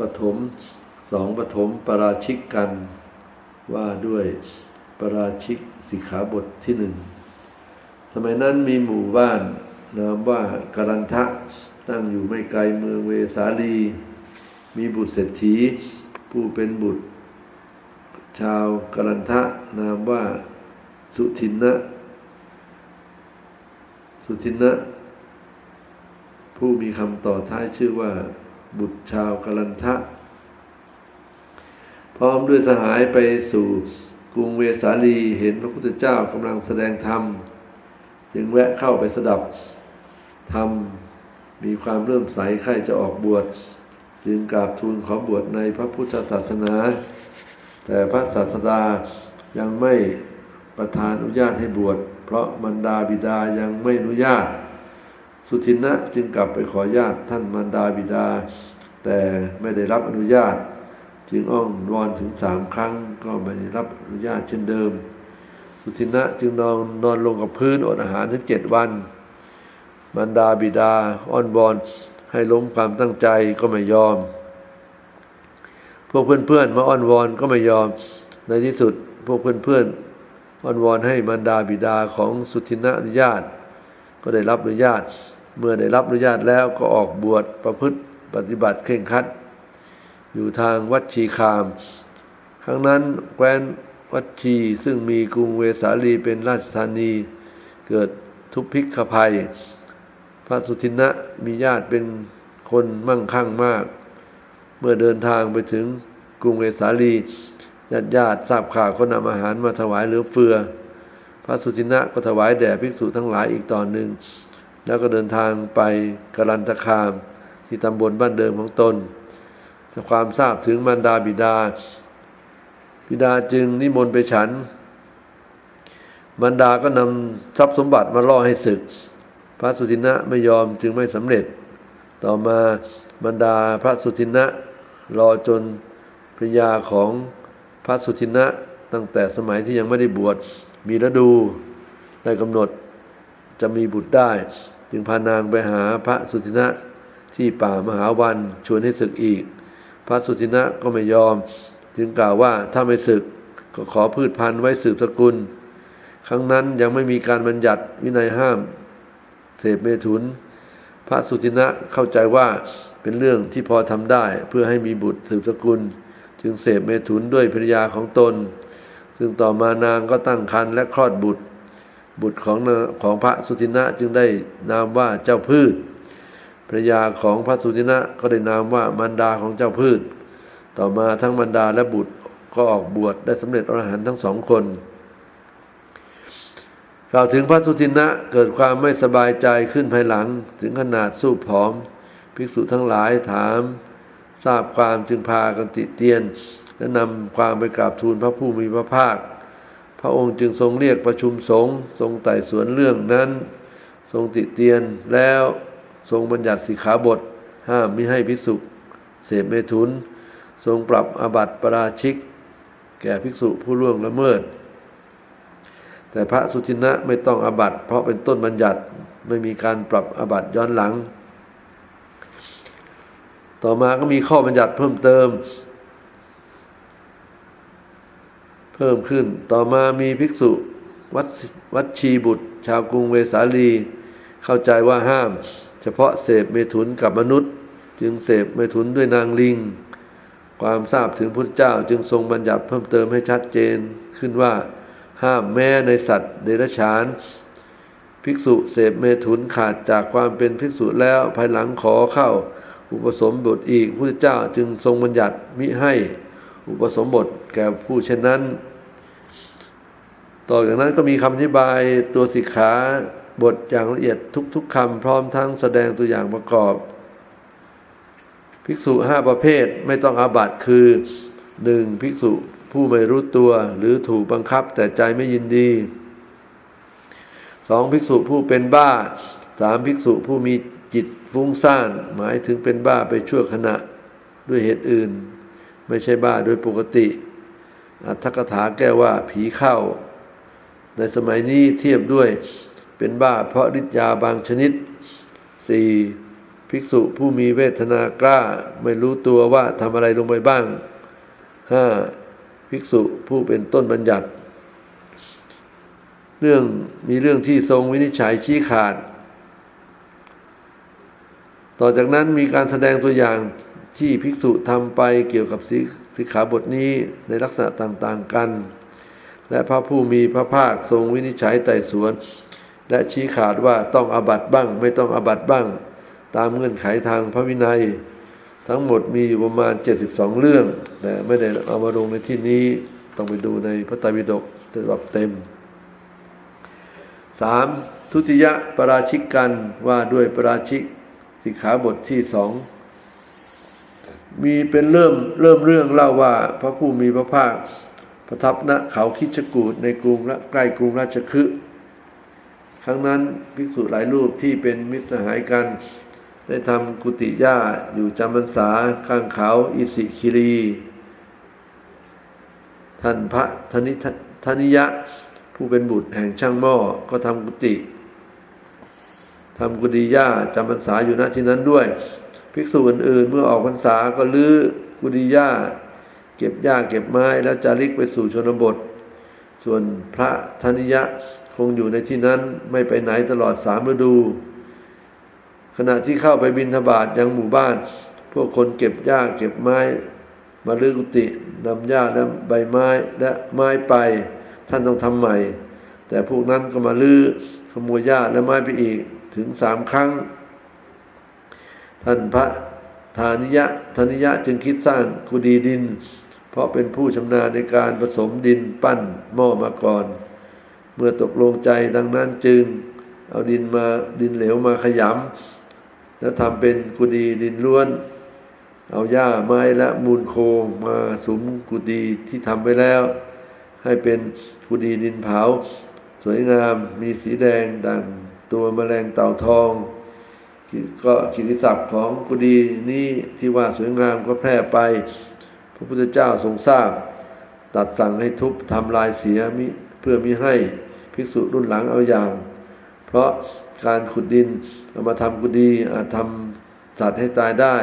ปฐมสองปฐมปราชิกกันว่าด้วยปราชิกสิกขาบทที่หนึ่งสมัยนั้นมีหมู่บ้านนามว่าการันทะตั้งอยู่ไม่ไกลเมืองเวสาลี มีบุตรเศรษฐี ผู้เป็นบุตร ชาวการันทะนามว่าสุทินนะสุทินนะผู้มีคำต่อท้ายชื่อว่า บุตรชาวกรันทะ พร้อมด้วยสหายไปสู่กรุงเวสาลีเห็นพระพุทธเจ้ากำลังแสดงธรรม จึงแวะเข้าไปสดับธรรม มีความเริ่มใสใครจะออกบวช จึงกราบทูลขอบวชในพระพุทธศาสนา แต่พระศาสดายังไม่ประทานอนุญาตให้บวช เพราะมารดาบิดายังไม่อนุญาต สุทินะจึงกลับไปขอญาตท่านมารดาบิดา แต่ไม่ได้รับอนุญาต จึงอ้อนวอนถึงสามครั้งก็ไม่ได้รับอนุญาตเช่นเดิม สุทินะจึงนอนนอนลงกับพื้นอดอาหารถึงเจ็ดวันมารดาบิดาอ้อนวอนให้ล้มความตั้งใจก็ไม่ยอม พวกเพื่อนๆมาอ้อนวอนก็ไม่ยอม ในที่สุดพวกเพื่อนๆอ้อนวอนให้มารดาบิดาของสุทินะอนุญาต ก็ได้รับอนุญาต เมื่อได้รับอนุญาตแล้วก็ออกบวชประพฤติปฏิบัติเคร่งครัด อยู่ทางวัดชีคาม ครั้งนั้นแคว้นวัดชีซึ่งมีกรุงเวสาลีเป็นราชธานี เกิดทุพพิกภัย พระสุทินะมีญาติเป็นคนมั่งคั่งมาก เมื่อเดินทางไปถึงกรุงเวสาลีญาติญาติทราบข่าวก็นำอาหารมาถวายเหลือเฟือ ระสุทินะก็ถวายแด่ภิกษุทั้งหลายอีกตอนหนึ่ง แล้วก็เดินทางไปกรันตคาม ที่ตำบลบ้านเดิมของตนความทราบถึงมารดาบิดา บิดาจึงนิมนต์ไปฉัน มารดาก็นำทรัพย์สมบัติมาล่อให้ศึก พระสุทินะไม่ยอมจึงไม่สำเร็จ ต่อมาบรรดาพระสุทินะรอจนภรรยาของพระสุทินะตั้งแต่สมัยที่ยังไม่ได้บวช มีฤดูได้กำหนดจะมีบุตรได้ จึงพานางไปหาพระสุทินะที่ป่ามหาวันชวนให้ศึกอีก พระสุทินะก็ไม่ยอม จึงกล่าวว่าถ้าไม่ศึกก็ขอพืชพันธุ์ไว้สืบสกุล ครั้งนั้นยังไม่มีการบัญญัติวินัยห้าม เสพเมถุน พระสุทินะเข้าใจว่าเป็นเรื่องที่พอทำได้เพื่อให้มีบุตรสืบสกุล จึงเสพเมถุนด้วยภรรยาของตน ซึ่งต่อมานางก็ตั้งครรภ์และคลอดบุตร บุตรของของพระสุทินะจึงได้นามว่าเจ้าพืชภรยาของพระสุทินะก็ได้นามว่ามารดาของเจ้าพืช ต่อมาทั้งมารดาและบุตรก็ออกบวชได้สำเร็จอรหันต์ทั้งสองคนกล่าวถึงพระสุทินะเกิดความไม่สบายใจขึ้นภายหลัง ถึงขนาดสู้ผอม ภิกษุทั้งหลายถาม ทราบความจึงพากันติเตียน และนำความไปกราบทูลพระผู้มีพระภาค พระองค์จึงทรงเรียกประชุมสงฆ์ทรงไต่สวนเรื่องนั้น ทรงติเตียนแล้วทรงบัญญัติสิกขาบท ห้ามมิให้ภิกษุเสพเมถุน ทรงปรับอบัติปราชิก แก่ภิกษุผู้ล่วงละเมิด แต่พระสุทินะไม่ต้องอบัติ เพราะเป็นต้นบัญญัติไม่มีการปรับอบัติย้อนหลัง ต่อมาก็มีข้อบัญญัติเพิ่มเติม เพิ่มขึ้น ต่อมามีภิกษุวัดวัดชีบุตร ชาวกรุงเวสาลี เข้าใจว่าห้าม เฉพาะเสพเมถุนกับมนุษย์ จึงเสพเมถุนด้วยนางลิง ความทราบถึงพุทธเจ้าจึงทรงบัญญัติเพิ่มเติมให้ชัดเจนขึ้นว่าห้ามแม้ในสัตว์เดรัจฉาน ภิกษุเสพเมถุนขาดจากความเป็นภิกษุแล้วภายหลังขอเข้า อุปสมบทอีกพุทธเจ้าจึงทรงบัญญัติมิให้อุปสมบทแก่ผู้เช่นนั้น ต่อจากนั้นก็มีคำอธิบายตัวสิกขาบทอย่างละเอียดทุกๆคำพร้อมทั้งแสดงตัวอย่างประกอบ ภิกษุห้าประเภทไม่ต้องอาบัติคือหนึ่งภิกษุผู้ไม่รู้ตัวหรือถูกบังคับแต่ใจไม่ยินดีสองภิกษุผู้เป็นบ้าสามภิกษุผู้มีจิตฟุ้งซ่านหมายถึงเป็นบ้าไปชั่วขณะด้วยเหตุอื่น ไม่ใช่บ้าโดยปกติอัตถกถาแก้ว่าผีเข้า ในสมัยนี้เทียบด้วยเป็นบ้าเพราะฤทธิ์ยาบางชนิดสี่ภิกษุผู้มีเวทนากล้าไม่รู้ตัวว่าทำอะไรลงไปบ้างห้าภิกษุผู้เป็นต้นบัญญัติ เรื่องมีเรื่องที่ทรงวินิจฉัยชี้ขาด ต่อจากนั้นมีการแสดงตัวอย่างที่ภิกษุทำไปเกี่ยวกับสิกขาบทนี้ในลักษณะต่าง ๆ กัน และพระผู้มีพระภาคทรงวินิจฉัยไต่สวน และชี้ขาดว่าต้องอบัตบ้าง ไม่ต้องอบัตบ้าง ตามเงื่อนไขทางพระวินัย ทั้งหมดมีอยู่ประมาณ 72 เรื่องแต่ไม่ได้เอามาลงในที่นี้ต้องไปดูในพระไตรปิฎกฉบับเต็ม 3. ทุติยะปราชิกกันว่าด้วยปราชิกสิกขาบทที่สองมีเป็นเริ่มเริ่มเรื่องเล่าว่าพระผู้มีพระภาค ประทับณเขาคิชกูดในกรุงและใกล้กรุงราชคฤห์ครั้งนั้นภิกษุหลายรูปที่เป็นมิตรสหายกัน ได้ทำกุฏิหญ้าอยู่จำพรรษาข้างเขาอิสิคิรี ท่านพระธนิธนิยะ ผู้เป็นบุตรแห่งช่างหม้อก็ทำกุฏิทำกุฏิหญ้าจำพรรษาอยู่ณที่นั้นด้วย ภิกษุอื่นๆเมื่อออกพรรษาก็ลื้อกุฏิหญ้า เก็บหญ้าเก็บไม้แล้วจาริกไปสู่ชนบท ส่วนพระธนิยะคงอยู่ในที่นั้นไม่ไปไหนตลอดสามฤดู ขณะที่เข้าไปบินทบาทยังหมู่บ้าน พวกคนเก็บหญ้าเก็บไม้ มาลื้อกุฏินำหญ้าและใบไม้และไม้ไป ท่านต้องทำใหม่ แต่พวกนั้นก็มาลื้อขโมยหญ้าและไม้ไปอีกถึงสามครั้ง ท่านพระธานิยะธนิยะจึงคิดสร้างกุฏิดิน เพราะเป็นผู้ชำนาญในการผสมดินปั้นหม้อมาก่อน เมื่อตกลงใจดังนั้นจึงเอาดินมาดินเหลวมาขยำแล้วทำเป็นกุฏิดินล้วน เอาหญ้าไม้และมูลโคมาสุมกุฏิที่ทำไว้แล้ว ให้เป็นกุฏิดินเผา สวยงามมีสีแดงดังตัวแมลงเต่าทองก็กิติศัพท์ของกุฏินี้ที่ว่าสวยงามก็แพร่ไป ระพุทธเจ้าทรงทราบ ตัดสั่งให้ทุบทำลายเสียมิเพื่อมิให้ภิกษุรุ่นหลังเอาอย่าง เพราะการขุดดินเอามาทำกุฏิอาจทำสัตว์ให้ตายได้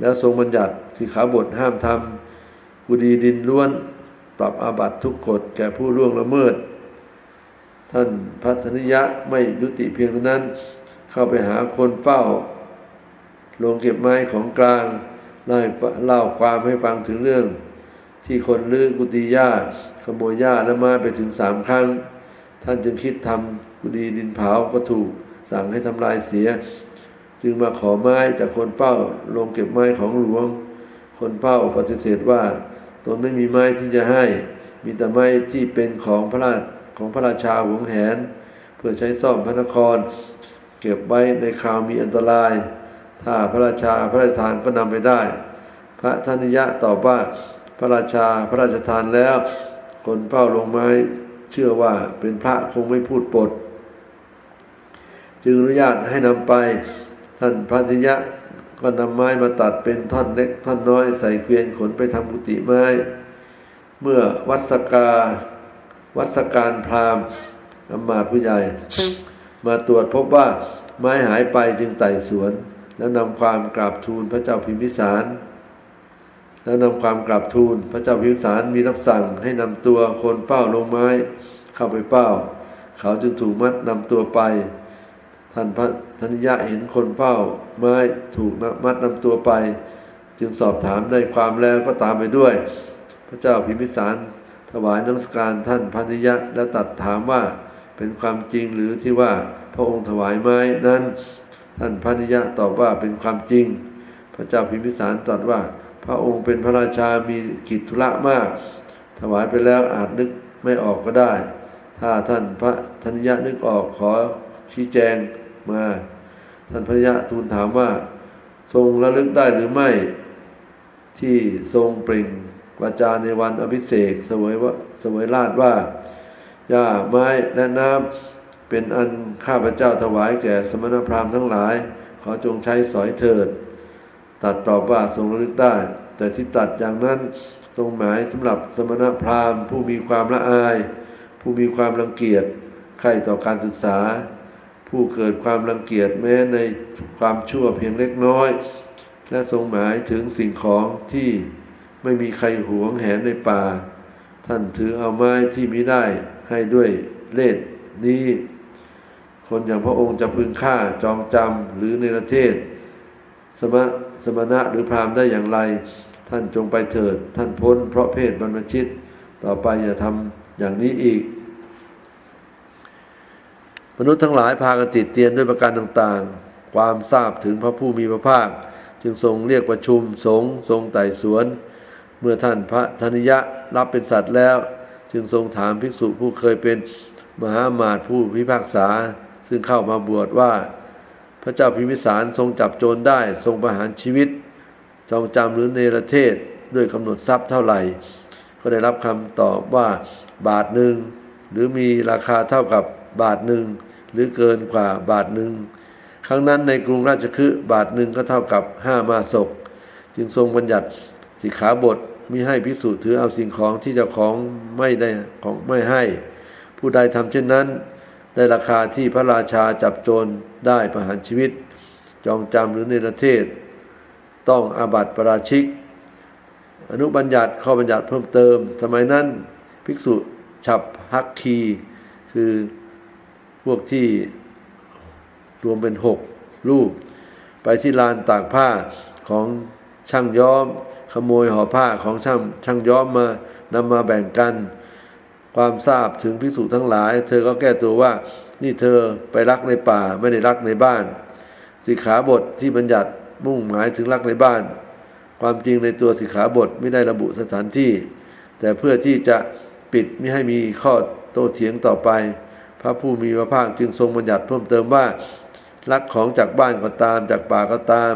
แล้วทรงบัญญัติสิขาบทห้ามทำกุฏิดินล้วน ปรับอาบัตทุกกฎแก่ผู้ร่วงละเมิด ท่านพัฒนิยะไม่ยุติเพียงเท่านั้น เข้าไปหาคนเฝ้าลงเก็บไม้ของกลาง เล่าเล่าความให้ฟังถึงเรื่อง ที่คนลื้อกุฏิหญ้าขโมยหญ้าและไม้ไปถึงสามครั้ง ท่านจึงคิดทำกุฏิดินเผาก็ถูกสั่งให้ทำลายเสีย จึงมาขอไม้จากคนเฝ้าลงเก็บไม้ของหลวง คนเฝ้าปฏิเสธว่าตนไม่มีไม้ที่จะให้ มีแต่ไม้ที่เป็นของพระราชของพระราชาหวงแหน เพื่อใช้ซ่อมพระนคร เก็บไว้ในคราวมีอันตราย ถ้าพระราชาพระราชทานก็นำไปได้ พระธนิยะตอบว่าพระราชาพระราชทานแล้ว คนเฝ้าลงไม้เชื่อว่าเป็นพระคงไม่พูดปด จึงอนุญาตให้นำไปท่านพระธนิยะก็นำไม้มาตัดเป็นท่อนเล็กท่อนน้อยใส่เกวียนขนไปทำกุฏิไม้ เมื่อวัสกาวัสการพราหมณ์อมาตผู้ใหญ่ มาตรวจพบว่าไม้หายไปจึงไต่สวน แล้วนำความกราบทูลพระเจ้าพิมพิสาร แล้วนำความกราบทูลพระเจ้าพิมพิสารมีรับสั่งให้นำตัวคนเฝ้าลงไม้ เข้าไปเฝ้า เขาจึงถูกมัดนำตัวไป ท่านพระธนิยะเห็นคนเฝ้าไม้ถูกมัดนำตัวไป จึงสอบถามได้ความแล้วก็ตามไปด้วย พระเจ้าพิมพิสารถวายน้ำสการท่านพันยะและตัดถามว่าเป็นความจริงหรือที่ว่าพระองค์ถวายไม้นั้น ท่านพันยะตอบว่าเป็นความจริง พระเจ้าพิมพิสารตรัสว่า พระองค์เป็นพระราชามีกิจธุระมาก ถวายไปแล้วอาจนึกไม่ออกก็ได้ ถ้าท่านพระธนิยะนึกออกขอชี้แจงมา ท่านพระยะทูลถามว่า ทรงระลึกได้หรือไม่ ที่ทรงเปล่งวาจาในวันอภิเษกสวยว่าสวยราชว่าหญ้าไม้และน้ำ เป็นอันข้าพเจ้าถวายแก่สมณพราหมณ์ทั้งหลาย ขอจงใช้สอยเถิด ตัดตอบว่าทรงระลึกได้ แต่ที่ตัดอย่างนั้นทรงหมายสำหรับสมณพราหมณ์ ผู้มีความละอาย ผู้มีความรังเกียจใคร่ต่อการศึกษา ผู้เกิดความรังเกียจแม้ในความชั่วเพียงเล็กน้อย และทรงหมายถึงสิ่งของที่ไม่มีใครหวงแหนในป่า ท่านถือเอาไม้ที่มิได้ให้ด้วยเล่ห์นี้ คนอย่างพระองค์จะพึงฆ่าจองจำหรือในประเทศ สมสมณะหรือพราหมณ์ได้อย่างไร ท่านจงไปเถิด ท่านพ้น เพราะเพศบรรพชิต ต่อไปอย่าทำอย่างนี้อีก มนุษย์ทั้งหลายพากันติดเตียนด้วยประการต่างๆ ความทราบถึงพระผู้มีพระภาค จึงทรงเรียกประชุมสงฆ์ทรงไต่สวน เมื่อท่านพระธนิยะรับเป็นสัตว์แล้ว จึงทรงถามภิกษุผู้เคยเป็นมหามาตผู้พิพากษา ซึ่งเข้ามาบวชว่า พระเจ้าพิมพิสารทรงจับโจรได้ทรงประหารชีวิต จองจำหรือเนรเทศด้วยกำหนดทรัพย์เท่าไหร่ ก็ได้รับคำตอบว่าบาทหนึ่งหรือมีราคาเท่ากับบาทหนึ่งหรือเกินกว่าบาทหนึ่งครั้งนั้นในกรุงราชคฤห์บาทหนึ่งก็เท่ากับห้ามาศก จึงทรงบัญญัติสิกขาบทมิให้พิสูจน์ถือเอาสิ่งของที่เจ้าของไม่ได้ของไม่ให้ ผู้ใดทำเช่นนั้น ได้ราคาที่พระราชาจับโจรได้ประหารชีวิต จองจำหรือในประเทศ ต้องอาบัติประราชิก อนุบัญญัติข้อบัญญัติเพิ่มเติม สมัยนั้นภิกษุฉับฮักคี คือพวกที่รวมเป็นหกรูป ไปที่ลานตากผ้าของช่างย้อม ขโมยห่อผ้าของช่างช่างย้อมมานำมาแบ่งกัน ความทราบถึงภิกษุทั้งหลาย เธอก็แก้ตัวว่า นี่เธอไปรักในป่าไม่ได้รักในบ้าน สิกขาบทที่บัญญัติมุ่งหมายถึงรักในบ้าน ความจริงในตัวสิกขาบทไม่ได้ระบุสถานที่ แต่เพื่อที่จะปิดไม่ให้มีข้อโต้เถียงต่อไป พระผู้มีพระภาคจึงทรงบัญญัติเพิ่มเติมว่ารักของจากบ้านก็ตามจากป่าก็ตาม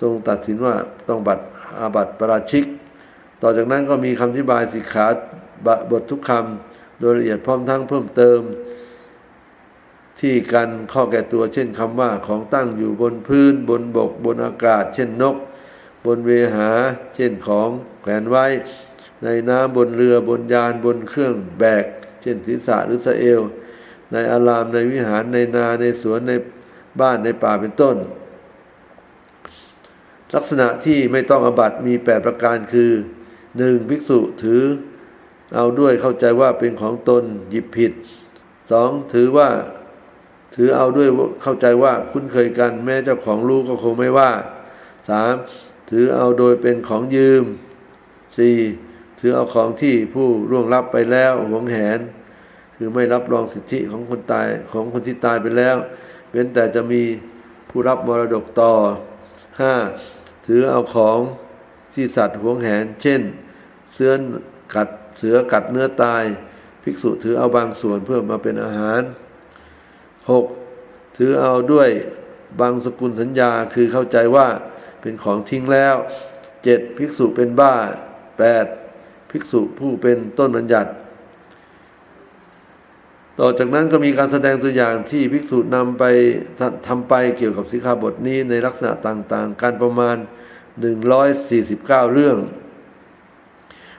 ทรงตัดสินว่าต้องบัตรอาบัตประราชิก ต่อจากนั้นก็มีคำอธิบายสิกขาบททุกคำโดยละเอียดพร้อมทั้งเพิ่มเติม ที่กันข้อแก่ตัวเช่นคำว่าของตั้งอยู่บนพื้น บนบก บนอากาศ เช่นนก บนเวหา เช่นของแขวนไว้ ในน้ำบนเรือบนยานบนเครื่องแบก เช่นศีรษะหรือสะเอว ในอารามในวิหารในนาในสวนในบ้านในป่าเป็นต้น ลักษณะที่ไม่ต้องอบัตมีแปดประการคือ หนึ่งภิกษุถือเอาด้วยเข้าใจว่าเป็นของตนหยิบผิดสองถือว่าถือเอาด้วยเข้าใจว่าคุ้นเคยกัน แม้เจ้าของรู้ก็คงไม่ว่าสามถือเอาโดยเป็นของยืมสี่ถือเอาของที่ผู้ร่วงลับไปแล้วหวงแหน คือไม่รับรองสิทธิของคนตายของคนที่ตายไปแล้วเว้นแต่จะมีผู้รับมรดกต่อห้าถือเอาของที่สัตว์หวงแหน เช่น เสื้อกัดเสือกัดเนื้อตาย ภิกษุถือเอาบางส่วนเพื่อมาเป็นอาหาร 6. ถือเอาด้วยบางสกุลสัญญาคือเข้าใจว่าเป็นของทิ้งแล้ว 7. ภิกษุเป็นบ้า 8. ภิกษุผู้เป็นต้นบัญญัติ ต่อจากนั้นก็มีการแสดงตัวอย่างที่ภิกษุนำไปทำไปเกี่ยวกับสิกขาบทนี้ในลักษณะต่างๆ การประมาณ 149 เรื่อง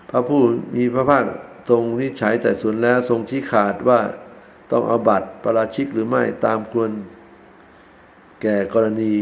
พระผู้มีพระภาคทรงวินิจฉัยแต่ส่วนแล้วทรงชี้ขาดว่าต้องเอาบัตรประราชิกหรือไม่ตามควรแก่กรณี